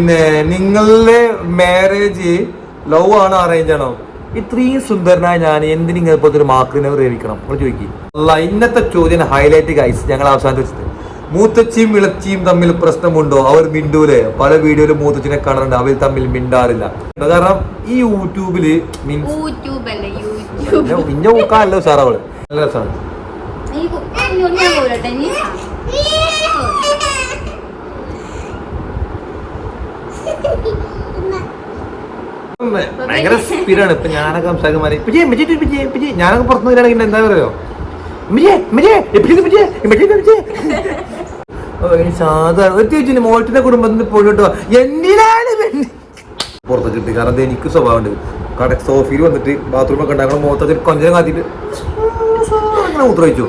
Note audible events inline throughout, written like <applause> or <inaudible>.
പിന്നെ നിങ്ങളുടെ marriage love ആണ് അറേഞ്ച് ആണോ? ഇത്രയും സുന്ദരനായ ഞാൻ എന്തിനും ഇങ്ങനത്തെ ഒരു മാർക്കിനെ പ്രേമിക്കണം അവിടെ ചോദിക്കും. അല്ല ഇന്നത്തെ ചോദ്യം ഹൈലൈറ്റ് ഗൈസ് ഞങ്ങൾ അവസാനിച്ചത് മൂത്തച്ചിയും ഇളച്ചിയും തമ്മിൽ പ്രശ്നമുണ്ടോ? അവർ മിണ്ടൂലെ? പല വീഡിയോയിലും മൂത്തച്ചിനെ കാണാറുണ്ട്. അവർ തമ്മിൽ മിണ്ടാറില്ല. കാരണം ഈ യൂട്യൂബിൽ മീൻസ് ഇന്ന നോക്കാനല്ലോ സാർ അവൾ നല്ല രസമാണ് ഈ കു- ഇങ്ങോട്ട് ഞാൻ പോരട്ടെ ഇനി ഭയങ്കര സ്പീഡാണ് ഇപ്പൊ ഞാനൊക്കെ സംസാരിക്കാൻ പിജെ പിജെ പിജി പിജി ഞാനൊക്കെ പുറത്തു വരികയാണെങ്കിൽ എന്താ പറയുക സാധാരണ ഒരു ചേച്ചിന്റെ മോട്ടിന്റെ കുടുംബത്തിന് പോയിട്ടോ എന്തിനാണ് പുറത്ത് കിട്ടി കാരണം അത് എനിക്ക് സ്വഭാവമുണ്ട്. കട സോഫിയിൽ വന്നിട്ട് ബാത്റൂമൊക്കെ ഉണ്ടാക്കണം. മുഖത്തൊക്കെ കൊഞ്ചനം കാത്തിട്ട് അങ്ങനെ മൂത്രമൊഴിച്ചു.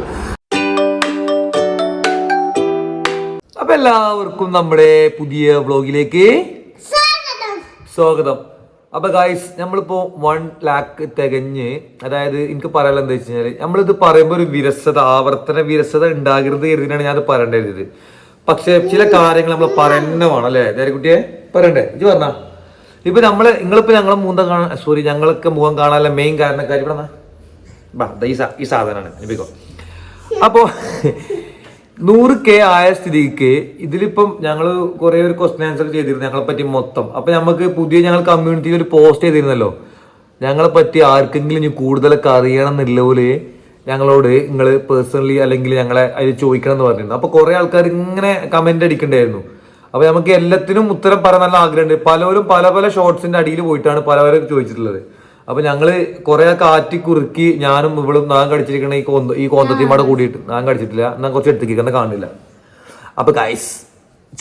അപ്പൊ എല്ലാവർക്കും നമ്മുടെ പുതിയ വ്ളോഗിലേക്ക് സ്വാഗതം. അപ്പൊ ഗായ്സ് നമ്മളിപ്പോ വൺ ലാക്ക് തികഞ്ഞ് അതായത് എനിക്ക് പറയാനുള്ള എന്താ വെച്ച് കഴിഞ്ഞാൽ നമ്മളിത് പറയുമ്പോൾ ഒരു വിരസത ആവർത്തന വിരസത ഉണ്ടാകരുത് കരുതിനാണ് ഞാൻ പറയേണ്ടത്. പക്ഷെ ചില കാര്യങ്ങൾ നമ്മൾ പറയുന്നതാണ് അല്ലേ? കുട്ടിയെ? പറയണ്ടേ? ഇത് പറഞ്ഞ. ഇപ്പൊ നമ്മൾ നിങ്ങളിപ്പോ ഞങ്ങളെ മൂന്ന കാണാൻ സോറി ഞങ്ങൾക്ക് മുഖം കാണാനുള്ള മെയിൻ കാരണക്കാർ ഇവിടെ ഈ സാധനമാണ് അപ്പോ നൂറ് കെ ആയ സ്ഥിതിക്ക് ഇതിലിപ്പം ഞങ്ങൾ കുറെ ഒരു ക്വസ്റ്റൻ ആൻസർ ചെയ്തിരുന്നു ഞങ്ങളെ പറ്റി മൊത്തം. അപ്പൊ നമുക്ക് പുതിയ ഞങ്ങൾ കമ്മ്യൂണിറ്റിയിൽ ഒരു പോസ്റ്റ് ചെയ്തിരുന്നല്ലോ. ഞങ്ങളെ പറ്റി ആർക്കെങ്കിലും ഇനി കൂടുതലൊക്കെ അറിയണം എന്നുള്ളപോലെ ഞങ്ങളോട് നിങ്ങൾ പേഴ്സണലി അല്ലെങ്കിൽ ഞങ്ങളെ അതിൽ ചോദിക്കണം എന്ന് പറഞ്ഞിരുന്നു. അപ്പൊ കുറെ ആൾക്കാർ ഇങ്ങനെ കമന്റ് അടിക്കണ്ടായിരുന്നു. അപ്പൊ നമുക്ക് എല്ലാത്തിനും ഉത്തരം പറയാൻ നല്ല ആഗ്രഹമുണ്ട്. പലരും പല പല ഷോർട്സിന്റെ അടിയിൽ പോയിട്ടാണ് പലവരും ചോദിച്ചിട്ടുള്ളത്. അപ്പൊ ഞങ്ങൾ കുറെ കാറ്റി കുറുക്കി ഞാനും ഇവളും നാൻ കടിച്ചിരിക്കണ ഈ കോന്ത ഈ കോന്തത്തിമാടെ കൂടിയിട്ട്. നാൻ കടിച്ചിട്ടില്ല. ഞാൻ കുറച്ച് എടുത്തിരിക്കുന്ന കാണില്ല. അപ്പൊ ഗൈസ്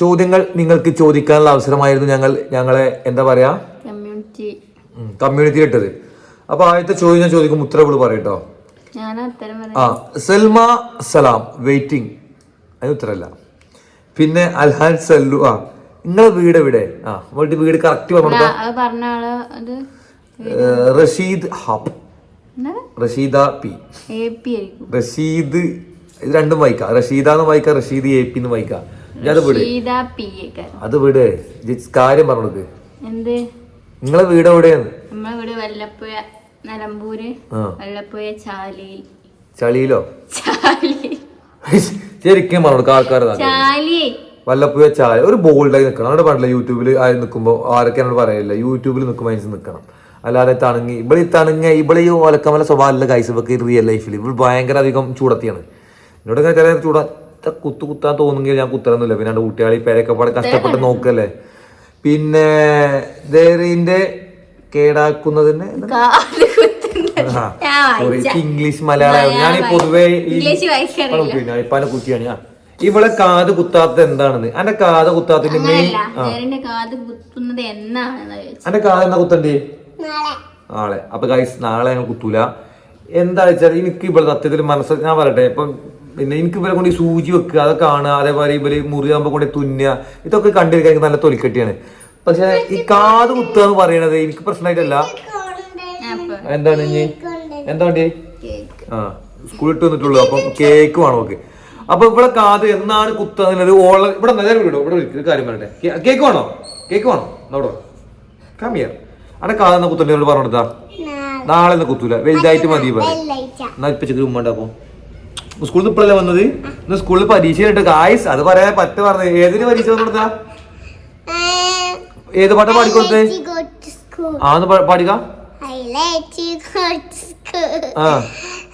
ചോദ്യങ്ങൾ നിങ്ങൾക്ക് ചോദിക്കാനുള്ള അവസരമായിരുന്നു ഞങ്ങൾ ഞങ്ങളെ എന്താ പറയാ? കമ്മ്യൂണിറ്റി. ഇട്ടത്. അപ്പൊ ആദ്യത്തെ ചോദ്യം ഞാൻ ചോദിക്കും ഉത്തരവ് പറയട്ടോ ആ സൽമ സലാം വെയിറ്റിംഗ് അതിന് ഉത്തരല്ല. പിന്നെ അൽഹാൻ സല്ലു ആ നിങ്ങളെ വീട് എവിടെ? ആ നമ്മളുടെ വീട് കറക്റ്റ് പറഞ്ഞു റഷീദ് ഹാബ്. റഷീദ പി. റഷീദ് ഇത് രണ്ടും വായിക്കാം. റഷീദ എന്ന് വായിക്കാം റഷീദ് എ പി എന്ന് വായിക്കാം. അത് വിട്. അത് വിട്. കാര്യം പറഞ്ഞത് നിങ്ങളെ വീട് എവിടെയാണ്? നമ്മളെ വീട് വല്ലപ്പുഴ നിലമ്പൂര് ആ. വല്ലപ്പുഴ ചാലിയിൽ. ചളിയിലോ ശരിക്കും പറഞ്ഞു ആൾക്കാരെ വല്ലപ്പുഴ ചാലി വല്ലപ്പോഴും ഒരു ബോൾഡായി നിൽക്കണം അവിടെ പാടില്ല യൂട്യൂബിൽ ആയി നിൽക്കുമ്പോൾ ആരൊക്കെ എന്നോട് പറയില്ല? യൂട്യൂബിൽ നിൽക്കുമ്പോൾ അതിന് നിൽക്കണം അല്ലാതെ തണുങ്ങി ഇവിടെ തണുങ്ങ ഇവിടെ ഈ ഓലക്കമല സ്വഭാവമല്ല കൈസ് ഇവക്ക് റിയൽ ലൈഫിൽ ഇവൾ ഭയങ്കര അധികം ചൂടത്തിയാണ്. എന്നോട് ഇങ്ങനെ ചില ചൂട. കുത്തു കുത്താൻ തോന്നുമെങ്കിൽ ഞാൻ കുത്തറൊന്നുമില്ല പിന്നെ എന്റെ കുട്ടികളെ പേരൊക്കെ പാടെ കഷ്ടപ്പെട്ട് നോക്കല്ലേ. പിന്നെ ദേറിന്റെ കേടാക്കുന്നതിന് ഇംഗ്ലീഷ് മലയാളം. ഞാൻ പൊതുവേ ഞാൻ ഇപ്പാനെ കുട്ടിയാണ് ഞാൻ ഇവളെ കാത് കുത്താത്ത എന്താണെന്ന്? എന്റെ കാത് കുത്താത്തതിന്റെ മെയിൻ നേരിന്റെ കാത് കുത്തുന്നത് എന്നാണെന്ന് ചോദിച്ചു. എന്റെ കാത് എന്നാ കുത്തണ്ടേ? നാളെ. അപ്പൊ ഗൈസ് നാളെ ഞങ്ങൾ കുത്തൂല. എന്താ വെച്ചാൽ എനിക്ക് ഇവിടെ സത്യത്തിൽ മനസ്സ് ഞാൻ പറയട്ടെ ഇപ്പം പിന്നെ എനിക്ക് ഇവരെ കൊണ്ട് സൂചി വെക്കുക അതൊക്കെ കാണുക അതേപോലെ ഇവർ മുറിയാകുമ്പോ കൊണ്ട് തുന്നുക ഇതൊക്കെ കണ്ടിരിക്കാൻ എനിക്ക് നല്ല തൊലിക്കെട്ടിയാണ്. പക്ഷെ ഈ കാത് കുത്തുക എന്ന് പറയണത് എനിക്ക് പ്രശ്നമായിട്ടല്ല. എന്താണ് ഇനി എന്താ വേണ്ടി? കേക്ക് ആ സ്കൂൾ ഇട്ട് വന്നിട്ടുള്ളൂ അപ്പം കേക്ക് വേണം ഓക്കെ അപ്പൊ ഇവിടെ കാത് എന്നാണ് കുത്തുന്നത് ഓള ഇവിടെ വിടോ ഇവിടെ വിളിക്ക്, കാര്യം പറയട്ടെ. കേക്ക് വേണോ? കേക്ക് വേണോ? അവിടെ കമ്മിയർ അവിടെ കാണുന്ന എന്നാ കുത്തണ്ടേ പറഞ്ഞു കൊടുത്താ നാളെ. ഒന്ന് കുത്തൂല. വലുതായിട്ട് മതി പറയും. എന്നാ ഇപ്പൊ ചെക്ക് ഉമ്മ അപ്പൊ സ്കൂളിൽ നിന്ന് ഇപ്പോഴല്ലേ വന്നത്? ഇന്ന് സ്കൂളിൽ പരീക്ഷ ഉണ്ട് ഗായ്സ് അത് പറയാൻ പറ്റ പറഞ്ഞത് ഏതിന് പരീക്ഷ വന്നു കൊടുത്താ? ഏത് പാട്ടാ പാടിക്കൊടുത്തേ. ആ ഒന്ന്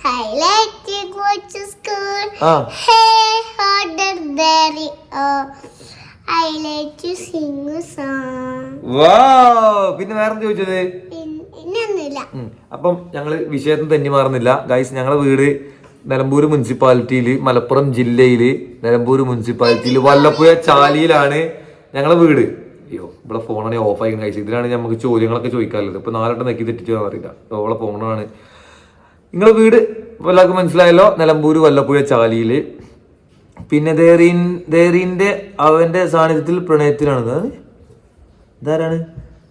I let to go to school. ആ. Hey, harder daddy. Oh, I let you sing a song. വാ പിന്നെ വേറെ ചോദിച്ചത് പിന്നൊന്നുമില്ല അപ്പം ഞങ്ങൾ വിഷയത്തിന് തെന്നി മാറുന്നില്ല. ഗൈസ് ഞങ്ങളെ വീട് നിലമ്പൂർ മുനിസിപ്പാലിറ്റിയിൽ മലപ്പുറം ജില്ലയിൽ നിലമ്പൂർ മുനിസിപ്പാലിറ്റിയിൽ വല്ലപ്പുഴ ചാലിയിലാണ് ഞങ്ങളെ വീട്. അയ്യോ ഇവിടെ ഫോണാണ് ഓഫ് ആയി കഴിച്ചത് ഇതിലാണ് നമുക്ക് ചോദ്യങ്ങളൊക്കെ ചോദിക്കാറുള്ളത് ഇപ്പൊ നാലോട്ട് നെക്കി തെറ്റിച്ചോ അറിയില്ല ഓളെ ഫോണാണ് നിങ്ങളെ വീട് എല്ലാവർക്കും മനസ്സിലായല്ലോ? നിലമ്പൂർ വല്ലപ്പുഴ ചാലിയിൽ. പിന്നെ ദേറീൻ ദേറീന്റെ അവന്റെ സാന്നിധ്യത്തിൽ പ്രണയത്തിലാണ് ഇത്. ഇതാരാണ്?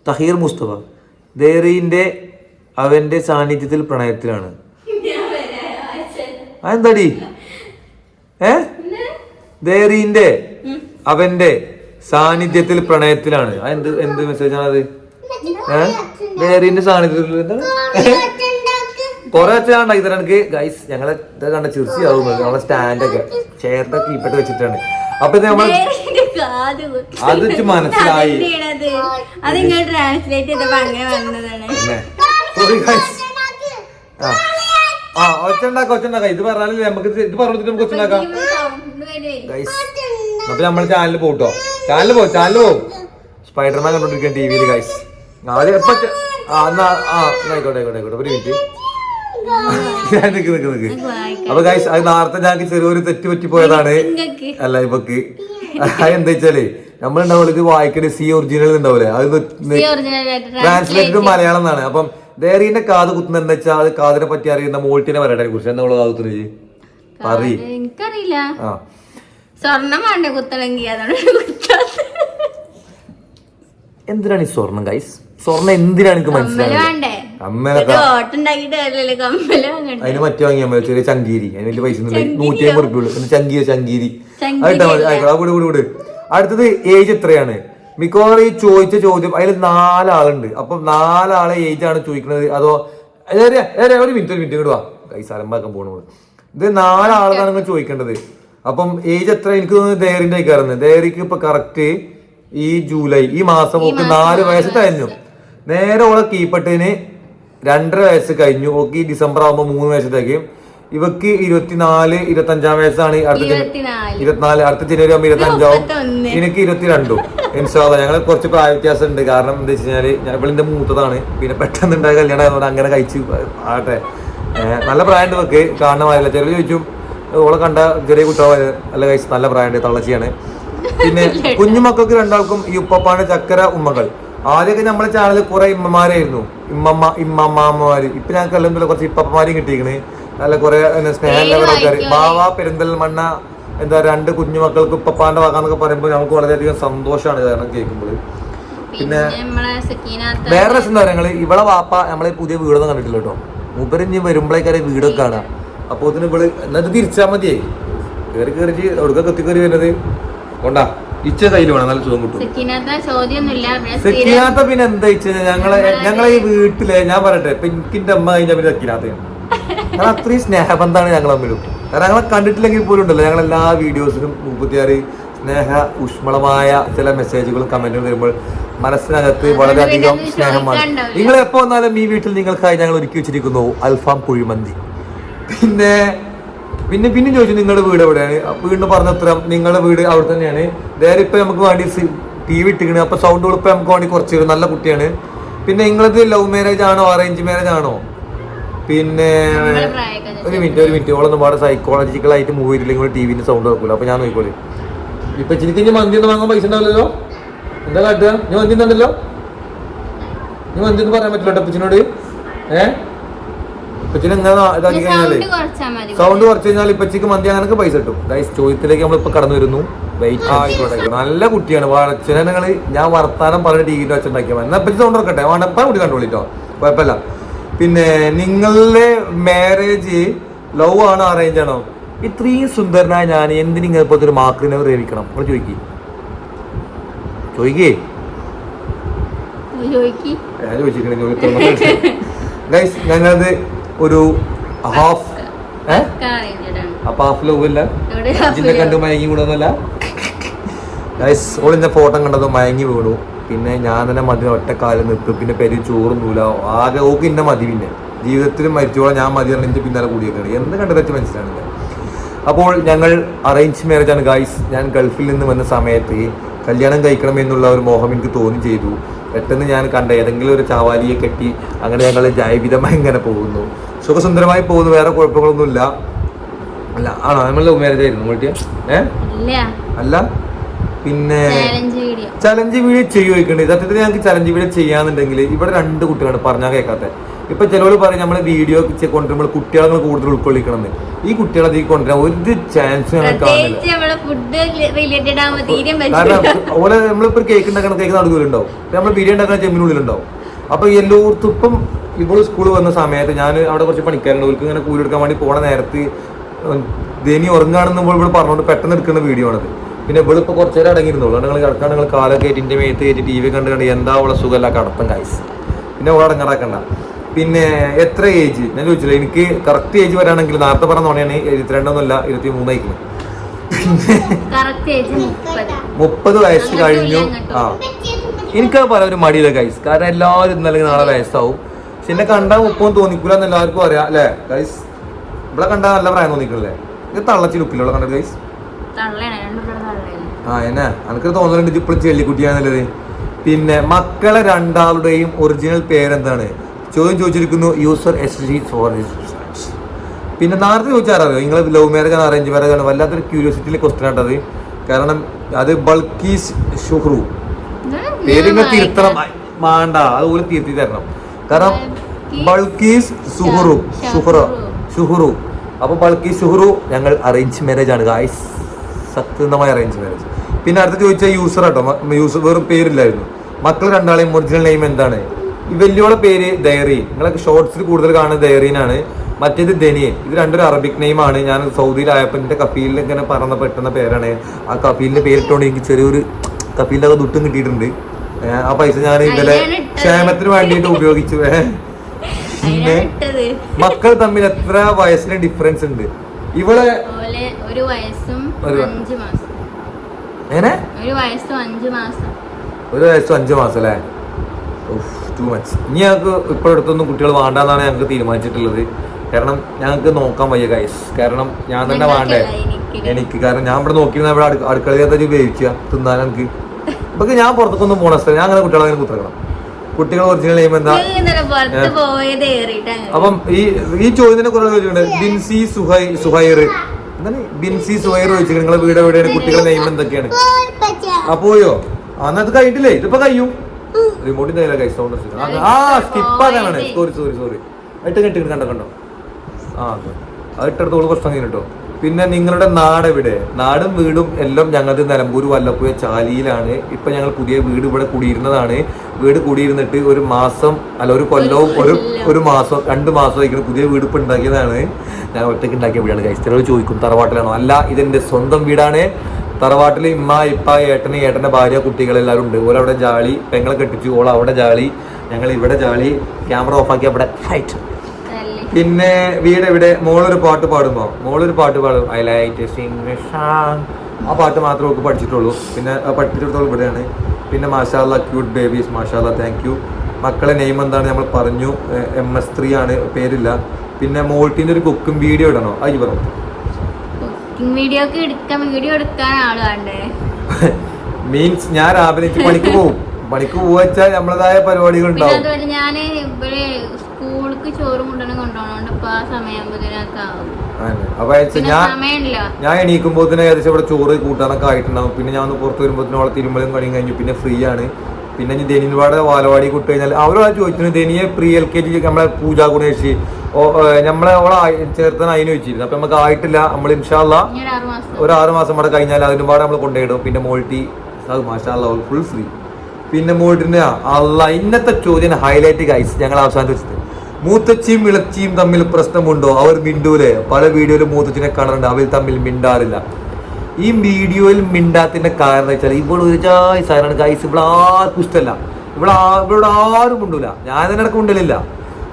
തഹീർ മുസ്തഫ. ദേറീന്റെ അവന്റെ സാന്നിധ്യത്തിൽ പ്രണയത്തിലാണ്. അതെന്താടി? ഏ? ദേറീന്റെ അവന്റെ സാന്നിധ്യത്തിൽ പ്രണയത്തിലാണ്. എന്ത് എന്ത് മെസ്സേജാണത് ഏ? വേറിന്റെ സാന്നിധ്യത്തിൽ എന്താണ്? കൊറേ അച്ഛനാണ് ഇത് എനിക്ക്. ഗൈസ് ഞങ്ങളെ ഇത് കണ്ട ചിർച്ചയാവും. നമ്മളെ സ്റ്റാൻഡൊക്കെ ചെയറിന്റെ ഇപ്പിട്ട് വെച്ചിട്ടാണ്. അപ്പൊ ഇത് നമ്മൾ അത് വെച്ച് മനസ്സിലായി. ആ. ഒച്ചുണ്ടാക്ക ഒച്ചുണ്ടാക്കാം. ഇത് പറഞ്ഞാലേ നമുക്ക് ഇത് പറഞ്ഞിട്ട് നമുക്ക് ഒച്ചുണ്ടാക്കാം. ഗൈസ് അപ്പൊ നമ്മൾ ചാനലിൽ പോട്ടോ ചാനലിൽ പോ ചാനലിൽ പോകും സ്പൈഡർമാൻ കണ്ടോണ്ടിരിക്കാൻ ടി വിയിൽ ഗൈസ് ആദ്യം എപ്പോ ആ എന്നാ ആ ആയിക്കോട്ടെ ആയിക്കോട്ടെ ആയിക്കോട്ടെ. ഒരു മിനിറ്റ് നിക്ക് നിക്ക് നിക്ക്. അപ്പൊ ഗൈസ് അത് നേരത്തെ ഞാൻ ചെറിയൊരു തെറ്റ് പറ്റി പോയതാണ് അല്ല ഇപ്പൊക്ക് എന്താ വെച്ചാലേ നമ്മളുണ്ടാവില്ല ഇത് വായിക്കണ സി ഒറിജിനൽ ഉണ്ടാവില്ലേ അത് ട്രാൻസ്ലേറ്റഡ് മലയാളം എന്നാണ് അപ്പം ദേറീന്റെ കാത് കുത്തുന്ന എന്താ വെച്ചാൽ അത് കാതിനെ പറ്റി അറിയുന്ന മോൾട്ടിനെ പറയട്ടെ കുറിച്ച്. എന്താ കാത് കുത്തുന്നത് പറയ്. അത് എനിക്കറിയില്ല. ആ. സ്വർണം വേണ്ട കുത്തണമെങ്കിൽ? അതുകൊണ്ട് കുത്താത്ത. എന്തിനാണ് ഈ സ്വർണം ഗൈസ് സ്വർണം എന്തിനാണ് എനിക്ക് മനസ്സിലായത് അതിന് മറ്റേ വാങ്ങിയാൽ മതി ചെറിയ ചങ്കീരി. അതിന് വലിയ പൈസ നൂറ്റി അമ്പത് റുപ്യ ഉള്ളു. പിന്നെ ചങ്കീരി. ചങ്കീരി വിട് വിട് അടുത്തത് ഏജ് എത്രയാണ്? മിക്കവാറും ഈ ചോദിച്ച ചോദ്യം അതിൽ നാലാളുണ്ട്. അപ്പം നാലാളെ ഏജ് ആണ് ചോദിക്കുന്നത്. അതോ ഒരു മിനിറ്റ് ഒരു മിനിറ്റ് കിടുവാ വാ. കൈസ് അലമ്പാക്കാൻ പോണോ ഇത് നാലാളാണ് നിങ്ങൾ ചോദിക്കേണ്ടത്. അപ്പം ഏജ് എത്ര? എനിക്ക് തോന്നുന്നത് ദേറിന്റെ കയറുന്നത്. ദേറിക്ക് ഇപ്പൊ കറക്റ്റ് ഈ ജൂലൈ ഈ മാസം ഒക്കെ നാല് വയസ്സ് കഴിഞ്ഞു. നേരെ ഓളെ കീപ്പട്ടിന് രണ്ടര വയസ്സ് കഴിഞ്ഞു. ഓക്കെ ഡിസംബർ ആകുമ്പോൾ മൂന്ന് വയസ്സത്തേക്ക്. ഇവക്ക് ഇരുപത്തിനാല് ഇരുപത്തി അഞ്ചാം വയസ്സാണ് അടുത്ത ഇരുപത്തിനാല്. അടുത്ത ജനുവരി ആകുമ്പോൾ ഇരുപത്തി അഞ്ചാവും മുപ്പത്തൊന്ന്. എനിക്ക് ഇരുപത്തിരണ്ടും. ഇൻഷാല്ല ഞങ്ങൾ കുറച്ച് പ്രായ വ്യത്യാസം ഉണ്ട് കാരണം എന്താ വെച്ച് കഴിഞ്ഞാൽ ഞാൻ ഇവളിന്റെ മൂത്തതാണ്. പിന്നെ പെട്ടെന്ന് ഉണ്ടായ കല്യാണം അങ്ങനെ കഴിച്ച്. ആട്ടെ നല്ല പ്രായമുണ്ട് ഇവക്ക്. കാണുന്ന മാറില്ല ചിലർ ചോദിച്ചു ഓളെ കണ്ട ചെറിയ കുട്ടികളെ നല്ല കഴിച്ച് നല്ല പ്രായമുണ്ട്. തള്ളച്ചിയാണ്. പിന്നെ <laughs> കുഞ്ഞുമക്കൾക്ക് രണ്ടാൾക്കും ഈ ഉപ്പപ്പാണ് ചക്കര ഉമ്മകൾ. ആദ്യമൊക്കെ നമ്മളെ ചാനലിൽ കുറെ ഇമ്മമാരായിരുന്നു. ഇമ്മമ്മ ഇമ്മമ്മമാര്. ഇപ്പൊ ഞങ്ങൾക്ക് എല്ലാം കുറച്ച് ഇപ്പപ്പമാരും കിട്ടിയിരിക്കണ്. നല്ല കുറെ സ്നേഹമുള്ള ആൾക്കാർ ബാവ പെരിന്തൽമണ്ണ എന്താ രണ്ട് കുഞ്ഞുമക്കൾക്ക് ഇപ്പപ്പാന്റെ വാക്കാന്നൊക്കെ പറയുമ്പോൾ നമുക്ക് വളരെയധികം സന്തോഷമാണ് കാരണം കേൾക്കുമ്പോൾ പിന്നെ വേറെ രസം എന്താ പറയുക ഇവളെ വാപ്പ നമ്മളെ പുതിയ വീടൊന്നും കണ്ടിട്ടില്ല കേട്ടോ. മൂപ്പര് ഇനി വരുമ്പോഴേക്കാരെ വീടൊക്കെ കാണാം അപ്പൊ ഇതിന് ഇവൾ എന്നിട്ട് തിരിച്ചാൽ മതിയേ? കയറി കയറി എവിടുക്ക കത്തി കയറി വരുന്നത്? കൊണ്ടാ. ഇച്ച കയ്യിൽ വേണം നല്ല സുഖം കിട്ടും. സക്കീനാത്ത പിന്നെ എന്താ വെച്ചാൽ ഞങ്ങളെ ഞങ്ങളെ ഈ വീട്ടിലെ ഞാൻ പറയട്ടെ ഇപ്പൊ എനിക്കിന്റെ അമ്മ കഴിഞ്ഞാൽ പിന്നെ സെക്കിനാത്തയാണ് കാരണം അത്രയും സ്നേഹബന്ധമാണ് ഞങ്ങൾ തമ്മിലും കാരണം ഞങ്ങളെ കണ്ടിട്ടില്ലെങ്കിൽ പോലും ഉണ്ടല്ലോ ഞങ്ങൾ എല്ലാ വീഡിയോസിലും മുപ്പത്തിയാറ് സ്നേഹ ഊഷ്മളമായ ചില മെസ്സേജുകളും കമന്റുകളും വരുമ്പോൾ മനസ്സിനകത്ത് വളരെയധികം സ്നേഹമാണ് നിങ്ങൾ എപ്പോ വന്നാലും ഈ വീട്ടിൽ നിങ്ങൾക്കായി ഞങ്ങൾ ഒരുക്കി വെച്ചിരിക്കുന്നു അൽഫാം കുഴിമന്തി. പിന്നെ പിന്നെ പിന്നെ ചോദിച്ചു നിങ്ങളുടെ വീട് എവിടെയാണ്? അപ്പൊ വീണ്ടും പറഞ്ഞ ഉത്തരം നിങ്ങളുടെ വീട് അവിടെ തന്നെയാണ്. നേരെ ഇപ്പം നമുക്ക് വേണ്ടി ടി വി ഇട്ടിക്കണ് അപ്പം സൗണ്ട് കൊടുപ്പം നമുക്ക് വേണ്ടി കുറച്ച് തരും. നല്ല കുട്ടിയാണ്. പിന്നെ നിങ്ങളത് ലവ് മാരേജ് ആണോ അറേഞ്ച് മാരേജ് ആണോ? പിന്നെ ഒരു മിനിറ്റ് ഒരു മിനിറ്റ് ഓളൊന്നും പാടെ സൈക്കോളജിക്കൽ ആയിട്ട് മൂവ് ചെയ്തില്ലെങ്കിൽ ടി വിന്റെ സൗണ്ട് വെക്കൂല. അപ്പൊ ഞാൻ നോക്കിക്കോളി. ഇപ്പൊ ചിരിക്ക് ഇനി മന്തി ഒന്നും വാങ്ങാൻ പൈസ ഉണ്ടാവില്ലല്ലോ? എന്താ കാട്ടുക? ഞാൻ മന്തി ഉണ്ടല്ലോ? നീ മന്തി ഒന്നും പറയാൻ പറ്റില്ല ടപ്പിച്ചിനോട് ഏഹ് ഇപ്പച്ചിന് എങ്ങനെ ഇതാക്കി കഴിഞ്ഞാലേ സൗണ്ട് കുറച്ചാ കഴിഞ്ഞാൽ ഇപ്പച്ചിക്ക് മന്തി അങ്ങനൊക്കെ പൈസ കിട്ടും. ഗൈസ് ചോദ്യത്തിലേക്ക് നമ്മളിപ്പോ കടന്നു വരുന്നു. വെയിറ്റ് ആയിക്കോട്ടെ. നല്ല കുട്ടിയാണ്. വളച്ചനങ്ങൾ ഞാൻ വർത്താനം പറഞ്ഞ ടിവിയിൽ വെച്ചുണ്ടാക്കിയാൽ മതി എന്നാ ഇപ്പച്ചി സൗണ്ട് ഇറക്കട്ടെ വേണ്ടപ്പ കുട്ടി കണ്ടോളിട്ടോ കുഴപ്പമില്ല. പിന്നെ നിങ്ങളുടെ മാരേജ് ലവ് ആണോ അറേഞ്ച് ആണോ? ഇത്രയും സുന്ദരനായ ഞാൻ എന്തിനിങ്ങനെ ഇപ്പോഴത്തെ ഒരു മാക്രിനെ പ്രേമിക്കണം? അവിടെ ചോദിക്കേ. ചോദിക്കേ. ഞാൻ ചോദിച്ചിട്ടുണ്ട് ഗൈസ് ഞങ്ങളത് ഒരു ഹാഫ് ഏഹ് അപ്പൊ ഹാഫ് ലവ് ഇല്ല കണ്ടു മയങ്ങി വിടുന്നല്ല ഗൈസ് ഓളിന്റെ ഫോട്ടോ കണ്ടത് മയങ്ങി വീണു. പിന്നെ ഞാൻ തന്നെ മതി ഒറ്റ കാലം നിൽക്കും പിന്നെ പെരി ചോറൊന്നുമില്ല ആകെ ഓക്ക് ഇന്ന മതി പിന്നെ. ജീവിതത്തിൽ മരിച്ചോളാം. ഞാൻ മതി പറഞ്ഞിട്ട് പിന്നാലെ കൂടിയൊക്കെയാണ് എന്ത് കണ്ടു വെച്ച് മനസ്സിലാണില്ല അപ്പോൾ ഞങ്ങൾ അറേഞ്ച് മാരേജ് ആണ് ഗൈസ് ഞാൻ ഗൾഫിൽ നിന്ന് വന്ന സമയത്ത് കല്യാണം കഴിക്കണം എന്നുള്ള ഒരു മോഹം എനിക്ക് തോന്നി ചെയ്തു. പെട്ടെന്ന് ഞാൻ കണ്ട ഏതെങ്കിലും ഒരു ചാവാലിയെ കെട്ടി അങ്ങനെ ഞങ്ങൾ ജൈവിതമായി ഇങ്ങനെ പോകുന്നു. സുഖസുന്ദരമായി പോകുന്നു വേറെ കുഴപ്പങ്ങളൊന്നുമില്ല. അല്ല ആണോ? നമ്മൾ ലവ് മാരേജ് ആയിരുന്നു കുട്ടിയ ഏ അല്ല? പിന്നെ ചാലഞ്ച് വീഡിയോ ചെയ്യുമായിട്ടുണ്ട് സത്യത്തിൽ ഞങ്ങൾക്ക് ചലഞ്ച് വീഡിയോ ചെയ്യാന്നുണ്ടെങ്കിൽ ഇവിടെ രണ്ട് കുട്ടികളാണ് പറഞ്ഞാൽ കേൾക്കാത്ത ഇപ്പൊ ചിലവർ പറയും നമ്മൾ വീഡിയോ കൊണ്ടുവരുമ്പോൾ കുട്ടികളെ കൂടുതൽ ഉൾക്കൊള്ളിക്കണം ഈ കുട്ടികളെ അതിൽ കൊണ്ടുവരാൻ ഒരു ചാൻസ് കാരണം ഓലെ നമ്മളിപ്പോ കേക്ക് ഉണ്ടാക്കണ കേക്ക് നടുവിലുണ്ടാവും. നമ്മൾ ബിരിയാണി ഉണ്ടാക്കുന്ന ചെമ്മിനുള്ളിലുണ്ടാവും അപ്പൊ എല്ലായിടത്തും ഇപ്പം ഇപ്പോൾ സ്കൂൾ വന്ന സമയത്ത് ഞാൻ അവിടെ കുറച്ച് പണിക്കാരുണ്ട്. അവർക്ക് ഇങ്ങനെ കൂലി എടുക്കാൻ വേണ്ടി പോണ നേരത്ത് ദേനി ഉറങ്ങാണെന്ന് ഇവിടെ പറഞ്ഞുകൊണ്ട് പെട്ടെന്ന് എടുക്കുന്ന വീഡിയോ ആണത്. പിന്നെ ഇവിടെ ഇപ്പൊ കുറച്ചു നേരം അടങ്ങിയിരുന്നുള്ളൂ. നിങ്ങൾ കിടക്കാൻ നിങ്ങൾ കാലൊക്കെ ആയിട്ട് എന്റെ മേത്ത് കയറ്റി ടി വി കണ്ട് കണ്ട് എന്താ ഉള്ള സുഖമല്ല കടത്തം കായ്സ് പിന്നെ ഇവിടെ അടങ്ങാറാക്കണ്ട. പിന്നെ എത്ര ഏജ് ഞാൻ ചോദിച്ചില്ല. എനിക്ക് കറക്റ്റ് ഏജ് വരാണെങ്കിൽ നേരത്തെ പറഞ്ഞ തോന്നിയാണ് ഇരുപത്തിരണ്ടൊന്നുമല്ല ഇരുപത്തി മൂന്നായിരിക്കും മുപ്പത്. വയസ്സ് കഴിഞ്ഞു. ആ. എനിക്ക് പല ഒരു മടിയില്ല ഗൈസ് കാരണം എല്ലാവരും ഇന്നലെ നാളെ വയസ്സാവും. പക്ഷെ എന്നെ കണ്ടാൽ മുപ്പം തോന്നിക്കൂല എന്ന് എല്ലാവർക്കും അറിയാം അല്ലേ? ഗൈസ് ഇവിടെ കണ്ടാൽ നല്ല പ്രായം തോന്നിക്കണല്ലേ? ഇത് തള്ളച്ചി ലുക്കിലുള്ള കണ്ടത് ഗൈസ് ആ എന്നാ? എനിക്ക് തോന്നലുണ്ട് ഇപ്പോഴും ചെല്ലിക്കുട്ടിയാന്നുള്ളത് പിന്നെ മക്കളെ രണ്ടാളുടെയും ഒറിജിനൽ പേരെന്താണ്? ചോദ്യം ചോദിച്ചിരിക്കുന്നു യൂസർ എസ് ജി ഫോർ പിന്നെ നേരത്തെ ചോദിച്ചാറിയോ നിങ്ങൾ ലവ് മാരേജ് ആണ് അറേഞ്ച് മാരേജ് ആണ്? വല്ലാത്തൊരു ക്യൂരിയോസിറ്റിയിലെ ക്വസ്റ്റൻ ആട്ടത് കാരണം അത് ബൾക്കീസ് ഷുഹ്റു. പേരിങ്ങനെ തിരുത്തണം. മാണ്ട. അതുപോലെ തിരുത്തി തരണം. കാരണം ബൾക്കീസ് സുഹുറു സുഹുറു ഷുഹുറു. അപ്പൊ ബൾക്കീസ് ഷുഹുറു ഞങ്ങൾ അറേഞ്ച് മാരേജ് ആണ് ഗായ്സ് സത്യസന്ധമായ അറേഞ്ച് മാരേജ് പിന്നെ അടുത്ത് ചോദിച്ച യൂസർ ആട്ടോ. യൂസർ വെറും പേരില്ലായിരുന്നു. മക്കൾ രണ്ടാളെയും ഒറിജിനൽ നെയിം എന്താണ്? ഈ പേര് ദയറീൻ. നിങ്ങളൊക്കെ ഷോർട്സിൽ കൂടുതൽ കാണുന്നത് ആണ് മറ്റേത് ദനിയൻ ഇത് രണ്ടൊരു അറബിക് നെയിമാണ് ഞാൻ സൗദിയിലായപ്പോൾ എന്റെ കഫീലിൽ ഇങ്ങനെ പറഞ്ഞ പെട്ടെന്ന പേരാണ്. ആ കഫീലിന്റെ പേരിട്ടോണ്ട് എനിക്ക് ചെറിയൊരു കഫീലിന്റെ ഒക്കെ ദുട്ടും കിട്ടിയിട്ടുണ്ട്. ആ പൈസ ഞാൻ ഇന്നലെ ക്ഷേമത്തിന് വേണ്ടിയിട്ട് ഉപയോഗിച്ചു. പിന്നെ മക്കൾ തമ്മിൽ എത്ര വയസ്സിന് ഡിഫറൻസ് ഉണ്ട്? ഇവളെ എങ്ങനെ ഒരു വയസ്സും അഞ്ച് മാസം. ഒരു വയസ്സും അഞ്ച് മാസം. അല്ലേ? ടു മച്ച് ഇനി ഞങ്ങൾക്ക് ഇപ്പോൾ അടുത്തൊന്നും കുട്ടികൾ വേണ്ടെന്നാണ് ഞങ്ങൾക്ക് തീരുമാനിച്ചിട്ടുള്ളത്. കാരണം ഞങ്ങൾക്ക് നോക്കാൻ വയ്യ ഗൈസ് കാരണം ഞാൻ തന്നെ വേണ്ടേ? എനിക്ക്. കാരണം ഞാൻ ഇവിടെ നോക്കിയിരുന്ന ഇവിടെ അടുക്ക- അടുക്കളയിൽ ഉപയോഗിക്കുക? തിന്നാൻ എനിക്ക്. ഇപ്പൊ ഞാൻ പുറത്തേക്കൊന്നും പോണ സ്ഥലം. ഞാൻ അങ്ങനെ കുട്ടികളെ അങ്ങനെ കുത്തിറക്കണം കുട്ടികൾ ഒറിജിനൽ ചെയ്യുമ്പോൾ എന്താ? അപ്പം ഈ ഈ ചോദ്യത്തിനെ കുറെ ചോദിച്ചിട്ടുണ്ട്. ബിൻസി സുഹൈ സുഹൈർ. എന്താണ്? ബിൻസി സുഹൈർ ചോദിച്ചിട്ട് നിങ്ങളെ വീട് എവിടെയാണ്? കുട്ടികളെ നെയിം എന്തൊക്കെയാണ്? അന്നത് കഴിഞ്ഞിട്ടില്ലേ? ഇതിപ്പോ കഴിയും. റിമോട്ടിന്റെ കയ്യിലാ കൈ സൗണ്ട് ആ സ്കിപ്പ് ആകാനാണ് സോറി സോറി സോറി ഇട്ട് കെട്ടി കണ്ടോ കണ്ടോ? ആ അത്. എട്ടടുത്തോളം ഇട്ടെടുത്തോളൂ പ്രശ്നം കഴിഞ്ഞിട്ടോ പിന്നെ നിങ്ങളുടെ നാട് എവിടെ? നാടും വീടും എല്ലാം ഞങ്ങളുടെ നിലമ്പൂർ വല്ലപ്പുഴ ചാലിയിലാണ്. ഇപ്പൊ ഞങ്ങൾ പുതിയ വീട് ഇവിടെ കുടിയിരുന്നതാണ്. വീട് കുടിയിരുന്നിട്ട് ഒരു മാസം അല്ല ഒരു കൊല്ലവും ഒരു ഒരു മാസം രണ്ട് മാസം ആയിരിക്കണം പുതിയ വീട് ഇപ്പൊ ഉണ്ടാക്കിയതാണ്. ഞാൻ ഒറ്റയ്ക്ക് ഉണ്ടാക്കിയ വീടാണ് കൈസ്ഥലോട് ചോദിക്കും തറവാട്ടിലാണോ? അല്ല ഇതെന്റെ സ്വന്തം വീടാണ്. തറവാട്ടിൽ ഇമ്മ ഇപ്പ ഏട്ടന് ഏട്ടന്റെ ഭാര്യ കുട്ടികളെല്ലാവരും ഉണ്ട്. ഓൾ അവിടെ ജാളി പെങ്ങളെ കെട്ടിച്ചു ഓൾ അവിടെ ജാളി ഞങ്ങൾ ഇവിടെ ജാളി ക്യാമറ ഓഫാക്കി അവിടെ ഫൈറ്റ് പിന്നെ വീട് എവിടെ? മോളൊരു പാട്ട് പാടുമ്പോൾ മോളൊരു പാട്ട് പാടും. ഐ ലൈറ്റ് സിംഗ് ആ പാട്ട് മാത്രമേ ഒക്കെ പഠിച്ചിട്ടുള്ളൂ. പിന്നെ പഠിപ്പിച്ചിടത്തോളം ഇവിടെയാണ്. പിന്നെ മാഷാല്ല ക്യൂട്ട് ബേബീസ് മാഷാല്ല താങ്ക് യു മക്കളെ നെയിം എന്താണ് നമ്മൾ പറഞ്ഞു. എം എസ് ത്രീ ആണ് പേരില്ല. പിന്നെ മോൾട്ടിന്റെ ഒരു കുക്കും വീഡിയോ ഇടണോ. അയ്യോ പറഞ്ഞു? കുക്കിംഗ് വീഡിയോ ഒക്കെ എടുക്കാൻ വീഡിയോ എടുക്കാൻ ആൾ വേണ്ടേ? <laughs> മീൻസ് ഞാൻ രാവിലെ പണിക്ക് പോകും പണിക്ക് പോവച്ചാൽ നമ്മളതായ പരിപാടികൾ പിന്നെ ഉണ്ടാവും. അതുപോലെ ഞാൻ ഇവിടെ സ്കൂൾക്ക് ചോറും കൊണ്ടുവന്ന് കൊണ്ടുപോകണോണ്ട് ഇപ്പൊ ആ സമയമാകുമ്പോഴത്തേനൊക്കെ ആവും. അപ്പൊ ഞാൻ ഞാൻ എണീക്കുമ്പോൾ തന്നെ ഏകദേശം ഇവിടെ ചോറ് കൂട്ടാനൊക്കെ ആയിട്ടുണ്ടാവും. പിന്നെ ഞാൻ ഒന്ന് പുറത്ത് വരുമ്പോൾ അവളെ തിരുമ്പലും കഴിയും കഴിഞ്ഞു. പിന്നെ ഫ്രീ ആണ്. പിന്നെ ഇനി ധനിപാടെ വാലവാടി കുട്ടി കഴിഞ്ഞാൽ അവരോട് ചോദിച്ചു ധനിയെ പ്രീ എൽ കെ ജി നമ്മളെ പൂജാ ഗുണേഷി നമ്മളെ അവളെ ചേർത്ത് അതിന് വെച്ചിരുന്നു അപ്പൊ നമുക്ക് ആയിട്ടില്ല നമ്മൾ ഇൻഷാല്ല ഒരു ആറ് മാസം. ഇവിടെ കഴിഞ്ഞാൽ അതിന് പാടെ നമ്മൾ കൊണ്ടുപോയിടും. പിന്നെ മോൾട്ടി അത് മാഷാല്ല ഫുൾ ഫ്രീ പിന്നെ മോൾട്ടിന്റെ അല്ല ഇന്നത്തെ ചോദ്യം ഹൈലൈറ്റ് ഗൈസ് ഞങ്ങൾ അവസാനം വെച്ചത് മൂത്തച്ചിയും ഇളച്ചിയും തമ്മിൽ പ്രശ്നമുണ്ടോ? അവർ മിണ്ടൂലേ? പല വീഡിയോയിലും മൂത്തച്ചിനെ കാണാറുണ്ട് അവർ തമ്മിൽ മിണ്ടാറില്ല. ഈ വീഡിയോയിൽ മിണ്ടാത്തിന്റെ കാരണം വെച്ചാൽ ഇവിടെ ഒരു ചായ സാധനമാണ് ഗൈസ് ഇവിടെ ആർക്കും ഇഷ്ടമല്ല. ഇവിടെ ഇവിടെ ആരും കൊണ്ടുവില്ല ഞാൻ തന്നെ ഇടയ്ക്ക്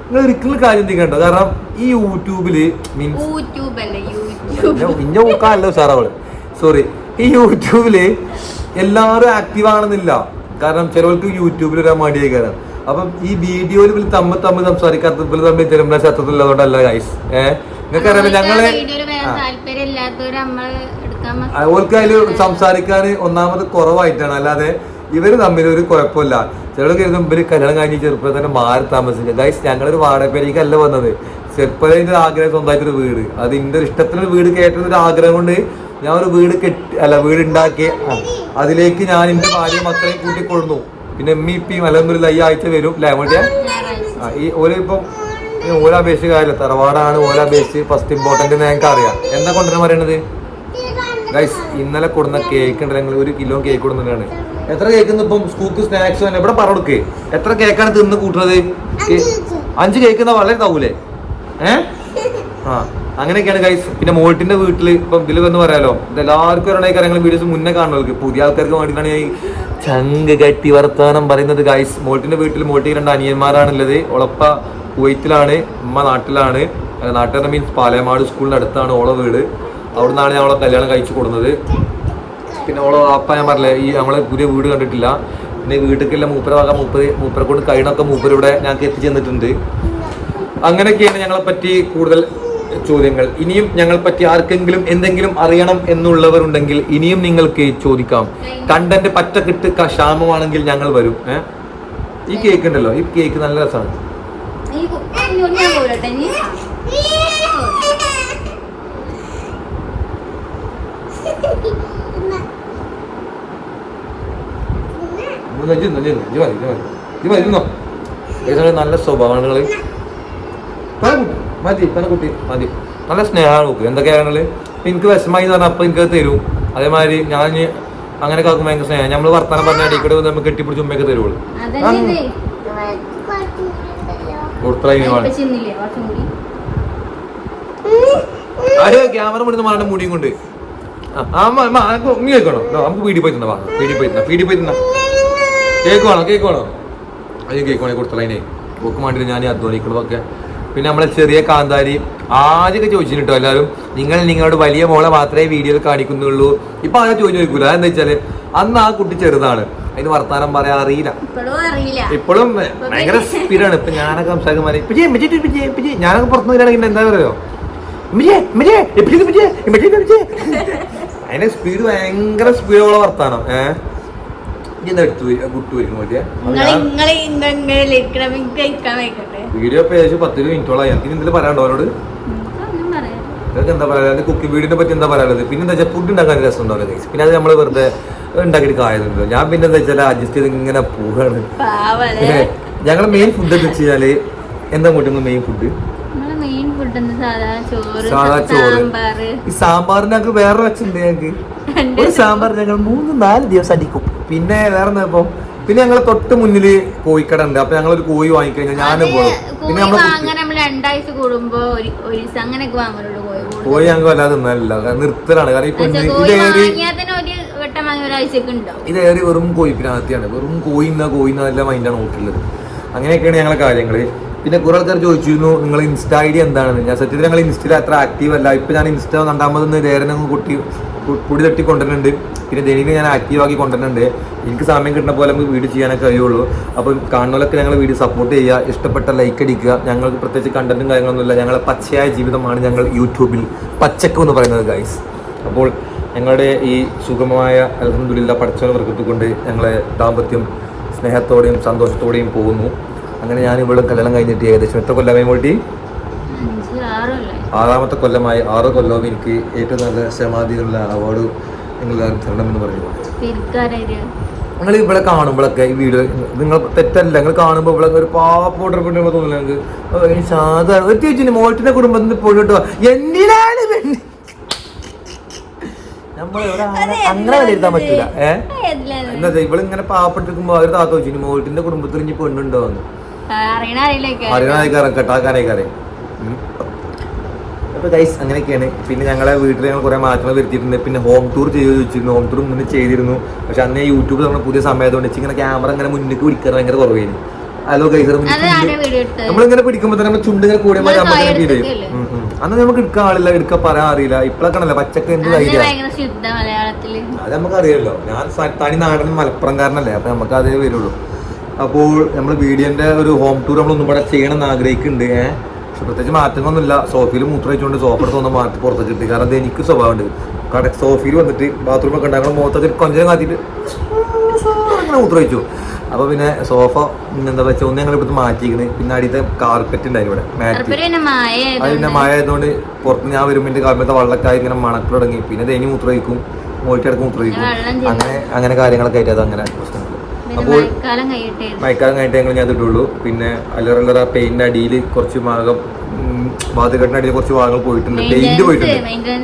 നിങ്ങൾ ഒരിക്കലും കാര്യം തിരിക്കണ്ടോ കാരണം ഈ യൂട്യൂബിൽ മീൻസ് യൂട്യൂബ്. സാർ അവൾ. സാറവൾ സോറി ഈ യൂട്യൂബിൽ എല്ലാവരും ആക്റ്റീവ് ആണെന്നില്ല. കാരണം ചിലവർക്ക് യൂട്യൂബിൽ ഒരു മടിയായി കയറാം അപ്പം ഈ വീഡിയോയിൽ ഇവർ തമ്മിൽ തമ്മിൽ സംസാരിക്കാത്ത ഇവർ തമ്മിൽ ജന്മന ശത്രുതയുള്ളതുകൊണ്ടല്ല ഗൈസ് ഏഹ് നിങ്ങൾക്കറിയാം ഞങ്ങൾ. താല്പര്യം നമ്മൾ അവർക്ക് അതിൽ സംസാരിക്കാൻ ഒന്നാമത് കുറവായിട്ടാണ്. അല്ലാതെ ഇവർ തമ്മിൽ ഒരു കുഴപ്പമില്ല. ചിലർ കരുതും ഇവർ കല്യാണം കഴിഞ്ഞ് ചെറുപ്പത്തിൽ തന്നെ മാറി താമസിക്കുക ഗൈസ് ഞങ്ങളൊരു വാടകപ്പേരിക്കല്ല വന്നത്. ചെറുപ്പത്തിന്റെ ആഗ്രഹം സ്വന്തമായിട്ടൊരു വീട്. അത് എന്റെ ഒരു ഇഷ്ടത്തിനൊരു വീട് കേട്ടൊരു ഒരു ആഗ്രഹം കൊണ്ട് ഞാൻ ഒരു വീട് കെട്ടി അല്ല വീട് ഉണ്ടാക്കി അതിലേക്ക് ഞാൻ എന്റെ ഭാര്യ മക്കളെ കൂട്ടിക്കൊള്ളുന്നു പിന്നെ എമ്മി ഇപ്പിയും അലഹമില്ല ഈ ആഴ്ച വരും. അല്ലേ അങ്ങോട്ടേ ഈ ഓല ഇപ്പം ഈ ഓല അപേക്ഷിച്ച് കാര്യമില്ല. തറവാടാണ് ഓല അപേക്ഷിച്ച് ഫസ്റ്റ് ഇമ്പോർട്ടന്റ് ഞങ്ങൾക്ക് അറിയാം. എന്താ കൊണ്ടുവരാൻ പറയണത്? ഗൈസ് ഇന്നലെ കൊടുന്ന കേക്ക് ഉണ്ടല്ലോ ഞങ്ങൾ ഒരു കിലോ കേക്ക് കൊടുക്കുന്നതാണ് എത്ര കേക്ക് ഇപ്പം? സ്കൂക്ക് സ്നാക്സ് തന്നെ. ഇവിടെ പറഞ്ഞെടുക്ക് എത്ര കേക്കാണ് തിന്ന് കൂട്ടുന്നത്? അഞ്ച് കേക്ക് എന്നാ വളരെ താവൂലേ ഏ? <laughs> ആ അങ്ങനെയൊക്കെയാണ് ഗൈസ് പിന്നെ മോൾട്ടിന്റെ വീട്ടിൽ ഇപ്പം ഇതിൽ വന്ന് പറയാലോ ഇത് എല്ലാവർക്കും ഒരാണെങ്കിൽ കാര്യങ്ങൾ വീഡിയോസ് മുന്നേ കാണുന്നവർക്ക്. പുതിയ ആൾക്കാർക്ക് വേണ്ടിയിട്ടാണ് ഈ ചങ്ക് കട്ടി വർത്താനം പറയുന്നത് ഗൈസ് മോൾട്ടിന്റെ വീട്ടിൽ മോൾട്ടി രണ്ട് അനിയന്മാരാണുള്ളത്. ഉളപ്പ കുവൈത്തിലാണ് ഉമ്മ നാട്ടിലാണ്. നാട്ടുകാരുടെ മീൻസ് പാലയമാട് സ്കൂളിന്റെ അടുത്താണ് ഓള വീട്. അവിടെ നിന്നാണ് അവളെ കല്യാണം കഴിച്ചു കൊടുക്കുന്നത് പിന്നെ അവളെ അപ്പ ഞാൻ പറഞ്ഞില്ലേ ഈ നമ്മളെ പുതിയ വീട് കണ്ടിട്ടില്ല. പിന്നെ വീട്ടിലേക്കുള്ള മൂപ്പര വക മൂപ്പര് മൂപ്പരെ കൊണ്ട് കഴിഞ്ഞൊക്കെ മൂപ്പരിവിടെ ഞങ്ങൾക്ക് എത്തിച്ചെന്നിട്ടുണ്ട് അങ്ങനെയൊക്കെയാണ് ഞങ്ങളെ പറ്റി കൂടുതൽ ചോദ്യങ്ങൾ. ഇനിയും ഞങ്ങൾ പറ്റി ആർക്കെങ്കിലും എന്തെങ്കിലും അറിയണം എന്നുള്ളവരുണ്ടെങ്കിൽ ഇനിയും നിങ്ങൾക്ക് ചോദിക്കാം. കണ്ടന്റ് പറ്റ കിട്ട് ക്ഷാമമാണെങ്കിൽ ഞങ്ങൾ വരും. ഈ കേക്ക് ഉണ്ടല്ലോ ഈ കേക്ക് നല്ല രസമാണ് ഈ കു- ഇനി ഞാൻ പോരട്ടെ ഇനി മൂന്ന് ഇജ്ജ് ഇന്ന് ഇജ്ജ് മതി, മതി. മതി, ഇരുന്നോ. നല്ല സ്വഭാവമാണ് നിങ്ങൾ മതി കുട്ടി മതി നല്ല സ്നേഹമാണ് നോക്ക് എന്തൊക്കെയാണ് എനിക്ക് വിഷമായി എന്ന് പറഞ്ഞാൽ അപ്പൊ എനിക്ക് തരും അതേമാതിരി ഞാൻ അങ്ങനെ കാക്കും ഭയങ്കര സ്നേഹം നമ്മൾ വർത്താനം പറഞ്ഞ അടി നമ്മൾ നമുക്ക് കെട്ടിപ്പിടിച്ച് ഉമ്മയൊക്കെ തരുള്ളൂ ക്യാമറ മുടി മാറുന്ന മുടിയും കൊണ്ട് അമ്മ അമ്മ അനക്ക് ഉമ്മി കേൾക്കണോ? നമുക്ക് വീഡിയോ പോയി തന്നെ വാ പോയി തന്നെ വീഡിയോ പോയി തന്നെ. കേക്ക് വേണോ കേക്ക് വേണോ അത് കേക്ക് വേണേ ഓക്ക് വേണ്ടിയിട്ട് ഞാൻ അധ്വാനിക്കണതൊക്കെ. പിന്നെ നമ്മളെ ചെറിയ കാന്താരി ആദ്യമൊക്കെ ചോദിച്ചിട്ട് കേട്ടോ എല്ലാവരും? നിങ്ങൾ നിങ്ങളുടെ വലിയ മോളെ മാത്രമേ വീഡിയോയിൽ കാണിക്കുന്നുള്ളൂ. ഇപ്പൊ അങ്ങനെ ചോദിച്ചു നോക്കൂല എന്താ വെച്ചാൽ അന്ന് ആ കുട്ടി ചെറുതാണ്. അതിന് വർത്താനം പറയാൻ അറിയില്ല. ഇപ്പോഴും ഭയങ്കര സ്പീഡാണ് ഇപ്പൊ ഞാനൊക്കെ സംസാരിക്കുമ്പോൾ ഞാനൊക്കെ പുറത്തുനിന്ന് വരികയാണെങ്കിൽ എന്താ പറയുക? അതിന്റെ സ്പീഡ് ഭയങ്കര സ്പീഡുള്ള വർത്താനം. ഏഹ് വീഡിയോ ഇപ്പൊ ഏകദേശം പത്ത് മിനിറ്റോളം എനിക്ക് എന്തെങ്കിലും പറയാണ്ടോ അവരോട്? ഒന്നും പറയാം നിങ്ങൾക്ക് എന്താ പറയാ? കുക്കിംഗ് വീഡിയോനെ പറ്റി എന്താ പറയാനുള്ളത്? പിന്നെ എന്താ വെച്ചാൽ ഫുഡ് ഉണ്ടാക്കാൻ രസം ഉണ്ടാവില്ല. പിന്നെ അത് നമ്മൾ വെറുതെ ഉണ്ടാക്കിയിട്ട് കായതുണ്ടല്ലോ ഞാൻ പിന്നെ എന്താ വെച്ചാൽ അഡ്ജസ്റ്റ് ചെയ്ത് ഇങ്ങനെ പോവാണ്. ഞങ്ങളുടെ മെയിൻ ഫുഡ് എന്ന് വെച്ച് കഴിഞ്ഞാൽ എന്താ കൂട്ടുന്നു മെയിൻ ഫുഡ് എന്താ സാധാ ചോറ് സാധാ ചോറ്. സാമ്പാറ്. ഈ സാമ്പാറിന് ഞങ്ങൾക്ക് വേറെ വെച്ചുണ്ട് ഞങ്ങൾക്ക്. ഒരു സാമ്പാർ ഞങ്ങൾ മൂന്ന് നാല് ദിവസം അടിക്കും. പിന്നെ വേറെ ഇപ്പം? പിന്നെ ഞങ്ങളെ തൊട്ട് മുന്നിൽ കോഴിക്കട ഉണ്ട് അപ്പൊ ഞങ്ങൾ ഒരു കോഴി വാങ്ങിക്കഴിഞ്ഞാൽ ഞാനും പോകും കോഴി പിന്നെ നമ്മൾ രണ്ടാഴ്ച കൂടുമ്പോ അങ്ങനെയൊക്കെ വാങ്ങലുള്ളൂ കോഴി ഞങ്ങൾക്ക് വല്ലാതെ തിന്നല്ല നിർത്തലാണ്. കാരണം ഇപ്പൊ ഇതേറി വെറും കോഴിപ്പിനകത്തിയാണ്. വെറും കോഴി എന്നാ കോഴി എന്നല്ല മൈൻഡാണ് നോക്കിയുള്ളത് അങ്ങനെയൊക്കെയാണ് ഞങ്ങളെ കാര്യങ്ങൾ പിന്നെ കുറെ ആൾക്കാർ ചോദിച്ചിരുന്നു നിങ്ങൾ ഇൻസ്റ്റ ഐ ഡി എന്താണെന്ന്? ഞാൻ സത്യത്തിൽ ഞങ്ങൾ ഇൻസ്റ്റയിൽ അത്ര ആക്റ്റീവ് അല്ല. ഇപ്പം ഞാൻ ഇൻസ്റ്റ രണ്ടാമതൊന്ന് നേരനങ്ങ് കുട്ടി കുടി തട്ടി കൊണ്ടുവരുന്നുണ്ട്. പിന്നെ ദൈനിക ഞാൻ ആക്റ്റീവാക്കി കൊണ്ടുവരുന്നുണ്ട്. എനിക്ക് സമയം കിട്ടുന്ന പോലെ നമുക്ക് വീഡിയോ ചെയ്യാനൊക്കെ കഴിയുള്ളൂ. അപ്പം കാണുന്നവരൊക്കെ ഞങ്ങൾ വീഡിയോ സപ്പോർട്ട് ചെയ്യുക ഇഷ്ടപ്പെട്ട ലൈക്ക് അടിക്കുക. ഞങ്ങൾക്ക് പ്രത്യേകിച്ച് കണ്ടന്റും കാര്യങ്ങളൊന്നുമില്ല ഞങ്ങളെ പച്ചയായ ജീവിതമാണ് ഞങ്ങൾ യൂട്യൂബിൽ പച്ചക്ക് എന്ന് പറയുന്നത് ഗൈസ് അപ്പോൾ ഞങ്ങളുടെ ഈ സുഗമമായ അലഹമുല്ല വർക്കത്തുകൊണ്ട് ഞങ്ങളെ ദാമ്പത്യം സ്നേഹത്തോടെയും സന്തോഷത്തോടെയും പോകുന്നു. അങ്ങനെ ഞാൻ ഇവിടെ കല്യാണം കഴിഞ്ഞിട്ട് ഏകദേശം എത്ര കൊല്ലമായി മോട്ടി ആറാമത്തെ കൊല്ലമായി. ആറ് കൊല്ലവും എനിക്ക് ഏറ്റവും നല്ല സമാധിയുള്ള അവാർഡ് നിങ്ങൾ തരണം എന്ന് പറഞ്ഞു. നിങ്ങൾ ഇവിടെ കാണുമ്പോഴൊക്കെ ഈ വീഡിയോ നിങ്ങൾ തെറ്റല്ല നിങ്ങൾ കാണുമ്പോൾ ഇവിടെ ഒരു പാപ്പോട്ടർ പെണ്ണുമ്പോൾ തോന്നില്ല നിങ്ങൾക്ക്. സാധാരണ ഒരു ചേച്ചി മോട്ടിന്റെ കുടുംബത്തിൽ പോയിട്ട് എന്തിനാണ് പെണ്ണ് അങ്ങനെ അങ്ങനെ വിലയിരുത്താൻ പറ്റൂല ഏഹ് എന്താ ഇവളിങ്ങനെ പാവപ്പെട്ടിരിക്കുമ്പോ അവർ താത്ത വെച്ചു മോട്ടിന്റെ കുടുംബത്തിൽ ഇനി പെണ്ണുണ്ടോ എന്ന്. അറിയണായിക്കാരം കെട്ടാക്കാനായിക്കാരെ അപ്പൊ ഗൈസ് അങ്ങനെയൊക്കെയാണ്. പിന്നെ ഞങ്ങളെ വീട്ടിൽ ഞങ്ങൾ കുറെ മാറ്റങ്ങൾ വരുത്തിയിട്ടുണ്ട്. പിന്നെ ഹോം ടൂർ ചെയ്ത് ചോദിച്ചിരുന്നു ഹോം ടൂർ മുന്നേ ചെയ്തിരുന്നു. പക്ഷെ അന്ന് യൂട്യൂബ് നമ്മുടെ പുതിയ സമയത്തോണ്ട് ഇങ്ങനെ ക്യാമറ ഇങ്ങനെ മുന്നിലേക്ക് പിടിക്കാൻ ഭയങ്കര കുറവായിരുന്നു. ഹലോ ഗൈസർ നമ്മളിങ്ങനെ പിടിക്കുമ്പോൾ തന്നെ നമ്മൾ ചുണ്ട് ഇങ്ങനെ കൂടിയ പോലെ ഫീൽ ചെയ്യും. അന്ന് നമുക്ക് എടുക്കാൻ ആളില്ല എടുക്കാൻ പറയാൻ അറിയില്ല. ഇപ്പഴൊക്കെ ആണല്ലോ പച്ചക്ക എന്ത് അത് നമുക്ക് അറിയാലോ ഞാൻ തനി നാടൻ മലപ്പുറംകാരനല്ലേ അപ്പൊ നമുക്ക് അതേ വരുള്ളൂ. അപ്പോൾ നമ്മൾ വീഡിയോന്റെ ഒരു ഹോം ടൂർ നമ്മളൊന്നും ഇവിടെ ചെയ്യണം എന്ന് ആഗ്രഹിക്കുന്നുണ്ട്. ഏഹ് പക്ഷെ പ്രത്യേകിച്ച് മാറ്റങ്ങളൊന്നുമില്ല. സോഫയിൽ മൂത്രം വെച്ചുകൊണ്ട് സോഫ എടുത്തൊന്ന് മാറ്റി പുറത്തേക്ക് ഇട്ട്. കാരണം അത് എനിക്ക് സ്വഭാവമുണ്ട്. കട സോഫയിൽ വന്നിട്ട് ബാത്റൂമൊക്കെ ഉണ്ടാക്കണം മുഖത്തൊക്കെ കൊഞ്ചം കാത്തിട്ട് അങ്ങനെ മൂത്രം വെച്ചു അപ്പോൾ പിന്നെ സോഫ എന്താ വെച്ചാൽ ഒന്ന് ഞങ്ങൾ ഇവിടുത്തെ മാറ്റിയിരിക്കുന്നത് പിന്നെ അടിയത്തെ കാർപ്പറ്റ് ഉണ്ടായിരുന്നു ഇവിടെ. മാറ്റി. അത് പിന്നെ മഴ ആയതുകൊണ്ട് പുറത്ത് ഞാൻ വരുമ്പോൾ എന്റെ കാലത്തെ വള്ളക്കായി ഇങ്ങനെ മണക്കിൽ തുടങ്ങി. പിന്നെ തേനി മൂത്ര വയ്ക്കും മൂത്രയിക്കും മൂത്ര വയ്ക്കും അങ്ങനെ അങ്ങനെ കാര്യങ്ങളൊക്കെ ആയിട്ട് അത് അങ്ങനെ പിന്നെ അപ്പോൾ മയക്കാലം കഴിഞ്ഞിട്ട് ഞങ്ങൾ ഞാൻ ഇട്ടുള്ളൂ പിന്നെ അല്ലറല്ലറ പെയിന്റിന്റെ അടിയിൽ കുറച്ച് ഭാഗം വാതുകെട്ടിന്റെ അടിയിൽ കുറച്ച് ഭാഗങ്ങൾ പോയിട്ടുണ്ട്. പെയിന്റ് പോയിട്ടുണ്ട്.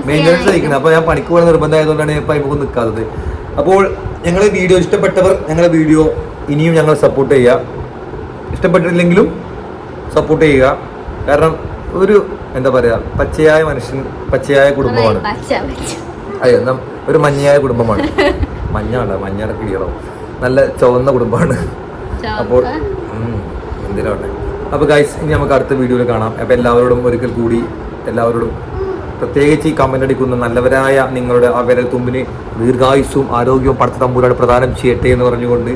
മെയിന്റനൻസ് കഴിക്കുന്നത് അപ്പോൾ ഞാൻ പണിക്ക് പോകുന്ന നിർബന്ധമായതുകൊണ്ടാണ് ഞാൻ പൈപ്പൊക്കെ നിൽക്കാത്തത്. അപ്പോൾ ഞങ്ങളെ വീഡിയോ ഇഷ്ടപ്പെട്ടവർ ഞങ്ങളുടെ വീഡിയോ ഇനിയും ഞങ്ങൾ സപ്പോർട്ട് ചെയ്യുക. ഇഷ്ടപ്പെട്ടില്ലെങ്കിലും സപ്പോർട്ട് ചെയ്യുക. കാരണം ഒരു എന്താ പറയാ പച്ചയായ മനുഷ്യൻ പച്ചയായ കുടുംബമാണ്. അയ്യോ ഒരു മഞ്ഞയായ കുടുംബമാണ്. മഞ്ഞാണ് മഞ്ഞയുടെ കിടികളോ. നല്ല ചുവന്ന കുടുംബമാണ്. അപ്പോൾ എന്തിനാവട്ടെ. അപ്പോൾ ഗൈസ് ഇനി നമുക്ക് അടുത്ത വീഡിയോയിൽ കാണാം. അപ്പോൾ എല്ലാവരോടും ഒരിക്കൽ കൂടി എല്ലാവരോടും പ്രത്യേകിച്ച് ഈ കമന്റ് അടിക്കുന്ന നല്ലവരായ നിങ്ങളുടെ ആ വിരൽ തുമ്പിന് ദീർഘായുസ്സും ആരോഗ്യവും പടത്ത തമ്പൂരാണ് പ്രദാനം ചെയ്യട്ടെ എന്ന് പറഞ്ഞുകൊണ്ട്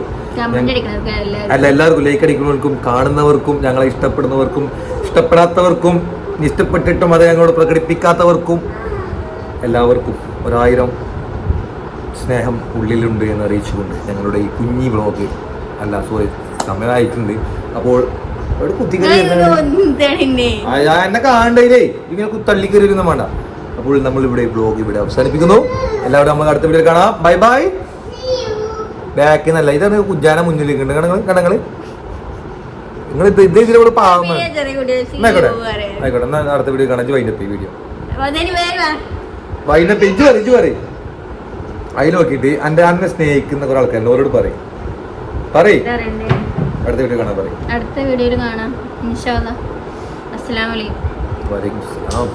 അല്ല എല്ലാവർക്കും ലൈക്ക് അടിക്കുന്നവർക്കും കാണുന്നവർക്കും ഞങ്ങളെ ഇഷ്ടപ്പെടുന്നവർക്കും ഇഷ്ടപ്പെടാത്തവർക്കും ഇഷ്ടപ്പെട്ടിട്ടും അത് ഞങ്ങളോട് പ്രകടിപ്പിക്കാത്തവർക്കും എല്ലാവർക്കും ഒരായിരം സ്നേഹം ഉള്ളിലുണ്ട് എന്ന് അറിയിച്ചുകൊണ്ട് ഞങ്ങളുടെ ഈ കുഞ്ഞി വ്ലോഗ് അല്ല സോറി സമയമായിട്ടുണ്ട്. അപ്പോൾ അവിടെ കുത്തിക്കറി എന്നെ കാണണ്ടേ ഇങ്ങനെ തള്ളിക്കറി ഒന്നും വേണ്ട. അപ്പോൾ നമ്മൾ ഇവിടെ ബ്ലോഗ് ഇവിടെ അവസാനിപ്പിക്കുന്നു. എല്ലാവരും നമുക്ക് അടുത്ത വീഡിയോ കാണാം. ബൈ ബൈ ബാക്കി നല്ല ഇതാണ് കുജാന മുന്നിൽ നിൽക്കുന്നുണ്ട് കണങ്ങൾ നിങ്ങൾ ഇത് ഇത് ഇതിലൂടെ കുട്ടികൾ ആയിക്കോട്ടെ? ആയിക്കോട്ടെ അടുത്ത വീഡിയോ കാണാൻ വൈകിട്ട് വീഡിയോ വൈകിട്ട് പറയും. അതിൽ നോക്കിയിട്ട് എന്റെ അന്നെ സ്നേഹിക്കുന്ന കുറെ ആൾക്കാർ അവരോട് പറയും. പറയും. അടുത്ത വീഡിയോ കാണാൻ പറയും. അടുത്ത വീഡിയോയിൽ കാണാം. അസ്സലാമു അസ്സലാമലൈക്കും വലൈക്കും സലാം